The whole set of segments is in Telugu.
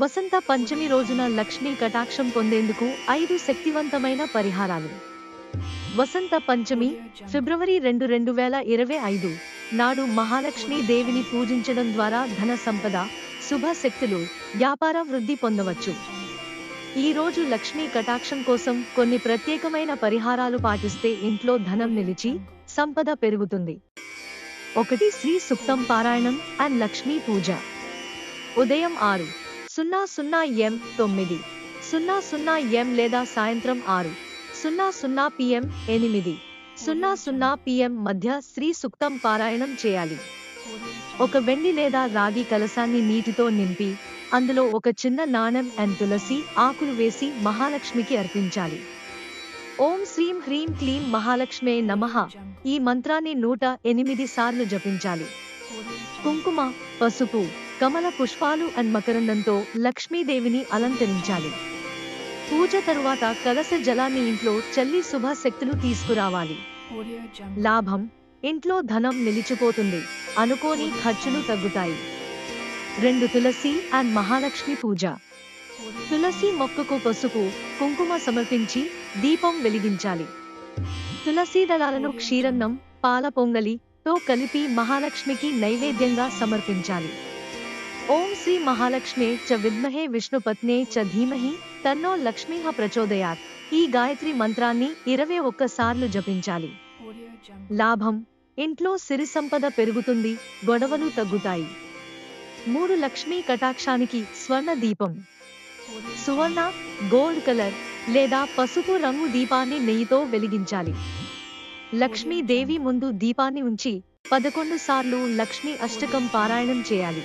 వసంత పంచమి రోజున లక్ష్మీ కటాక్షం పొందేందుకు ఐదు శక్తివంతమైన పరిహారాలు. వసంత పంచమి ఫిబ్రవరి రెండు రెండు వేల ఇరవై ఐదు నాడు మహాలక్ష్మీ దేవిని పూజించడం ద్వారా ధన సంపద శుభ శక్తులు వ్యాపార వృద్ధి పొందవచ్చు. ఈరోజు లక్ష్మీ కటాక్షం కోసం కొన్ని ప్రత్యేకమైన పరిహారాలు పాటిస్తే ఇంట్లో ధనం నిలిచి సంపద పెరుగుతుంది. ఒకటి శ్రీ సుక్తం పారాయణం అండ్ లక్ష్మీ పూజ. ఉదయం ఆరు సున్నా సున్నా ఎం తొమ్మిది. సున్నా సున్నా ఎం లేదా సాయంత్రం ఆరు. సున్నా సున్నా పిఎం ఎనిమిది. సున్నా సున్నా పిఎం మధ్య శ్రీ సుక్తం పారాయణం చేయాలి. ఒక వెండి లేదా రాగి కలసాన్ని నీటితో నింపి అందులో ఒక చిన్న నాణెం అండ్ తులసి ఆకులు వేసి మహాలక్ష్మికి అర్పించాలి. ఓం శ్రీం హ్రీం క్లీం మహాలక్ష్మే నమః. ఈ మంత్రాన్ని నూట ఎనిమిది సార్లు జపించాలి. కుంకుమ పసుపు కమల పుష్పాలు అండ్ మకరందంతో లక్ష్మీదేవిని అలంకరించాలి. పూజ తరువాత కలస జలాన్ని ఇంట్లో చల్లి శుభ శక్తులు తీసుకురావాలి. లాభం ఇంట్లో ధనం నిలిచిపోతుంది అనుకోని ఖర్చులు తగ్గుతాయి. రెండు తులసి అండ్ మహాలక్ష్మి పూజ. తులసి మొక్కకు పసుపు కుంకుమ సమర్పించి దీపం వెలిగించాలి. తులసి దళాలను క్షీరన్నం పాల పొంగలితో కలిపి మహాలక్ష్మికి నైవేద్యంగా సమర్పించాలి. ఓం శ్రీ మహాలక్ష్మే చ విద్మహే విష్ణుపత్నే చ ధీమహి తన్నో లక్ష్మీహ ప్రచోదయాత్. ఈ గాయత్రి మంత్రాన్ని ఇరవై ఒక్కసార్లు జపించాలి. లాభం ఇంట్లో సిరి సంపద పెరుగుతుంది గొడవలు తగ్గుతాయి. మూడు లక్ష్మీ కటాక్షానికి స్వర్ణ దీపం. సువర్ణ గోల్డ్ కలర్ లేదా పసుపు రంగు దీపాన్ని నెయ్యితో వెలిగించాలి. లక్ష్మీదేవి ముందు దీపాన్ని ఉంచి పదకొండు సార్లు లక్ష్మీ అష్టకం పారాయణం చేయాలి.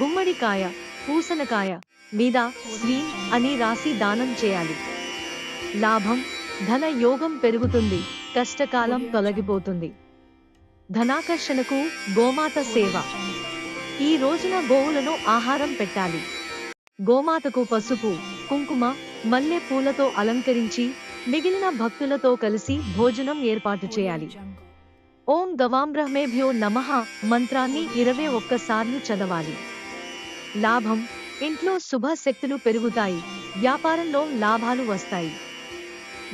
గుమ్మడికాయ పూసనకాయ మీద శ్రీ అని రాసి దానం చేయాలి. లాభం ధన యోగం పెరుగుతుంది కష్టకాలం తొలగిపోతుంది. ధనాకర్షణకు గోమాత సేవ. ఈ రోజున గోవులను ఆహారం పెట్టాలి. గోమాతకు పసుపు కుంకుమ మల్లె పూలతో అలంకరించి మిగిలిన భక్తులతో కలిసి భోజనం ఏర్పాటు చేయాలి. ఓం గవాంబ్రహ్మేభ్యో నమః మంత్రాన్ని ఇరవై ఒక్కసార్లు చదవాలి. లాభం ఇంట్లో శుభ శక్తులు పెరుగుతాయి వ్యాపారంలో లాభాలు వస్తాయి.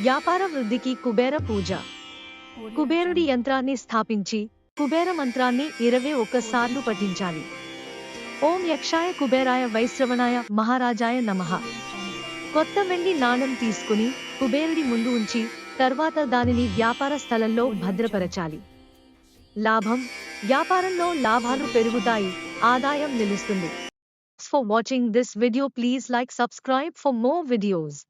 వ్యాపార వృద్ధికి కుబేర పూజ. కుబేరుడి యంత్రాన్ని స్థాపించి కుబేర మంత్రాన్ని ఇరవై ఒక్కసార్లు పఠించాలి. ఓం యక్షాయ కుబేరాయ వైశ్రవణాయ మహారాజాయ నమః. కొత్త వెండి నాణెం తీసుకుని కుబేరుడి ముందు ఉంచి తర్వాత దానిని వ్యాపార స్థలంలో భద్రపరచాలి. లాభం వ్యాపారంలో లాభాలు పెరుగుతాయి ఆదాయం నిలుస్తుంది. for watching this video please like subscribe for more videos.